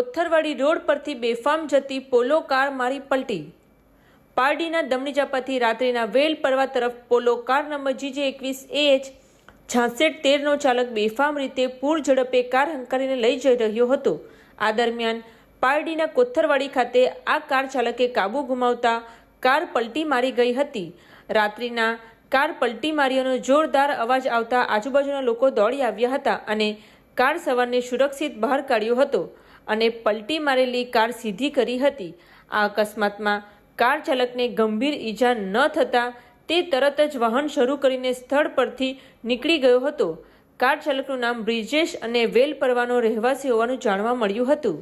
કોથરવાડી road પરથી બેફામ જતી પોલો કાર મારી પલટી. પારડીના દમણી ચાપાથી રાત્રિના વેલ પરવા તરફ પોલો કાર નંબર જીજે એકવીસ એચ છાસઠ તેરનો ચાલક બેફામ રીતે પૂર ઝડપે કાર હંકારીને લઈ જઈ રહ્યો હતો. આ દરમિયાન પારડીના કોથરવાડી ખાતે આ કાર ચાલકે કાબુ ગુમાવતા કાર પલટી મારી ગઈ હતી. રાત્રિના કાર પલટી માર્યાનો જોરદાર અવાજ આવતા આજુબાજુના લોકો દોડી આવ્યા હતા અને કાર સવારને સુરક્ષિત બહાર કાઢ્યો હતો. અને પલટી મારેલી કાર સીધી કરી હતી. આ અકસ્માતમાં કાર ચાલકને ગંભીર ઈજા ન થતાં તે તરત જ વાહન શરૂ કરીને સ્થળ પરથી નીકળી ગયો હતો. કાર ચાલકનું નામ બ્રિજેશ અને વેલ પરવાનો રહેવાસી હોવાનું જાણવા મળ્યું હતું.